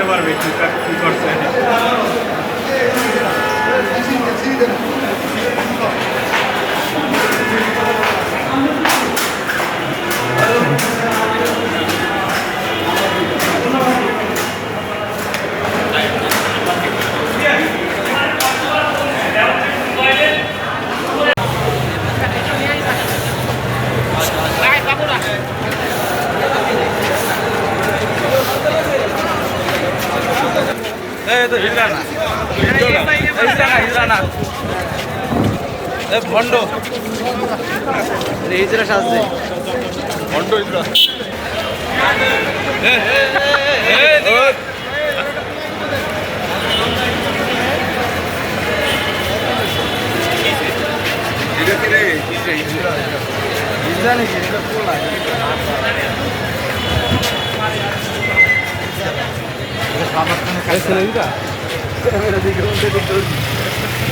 ভিতরে কেন বলতে পারবে কি কাজ কি করছে ভণ্ড। হিজড়া সাজছে। ভণ্ড ওই। হিজড়া নাকি এটা 还是那个 l'unica? Eh.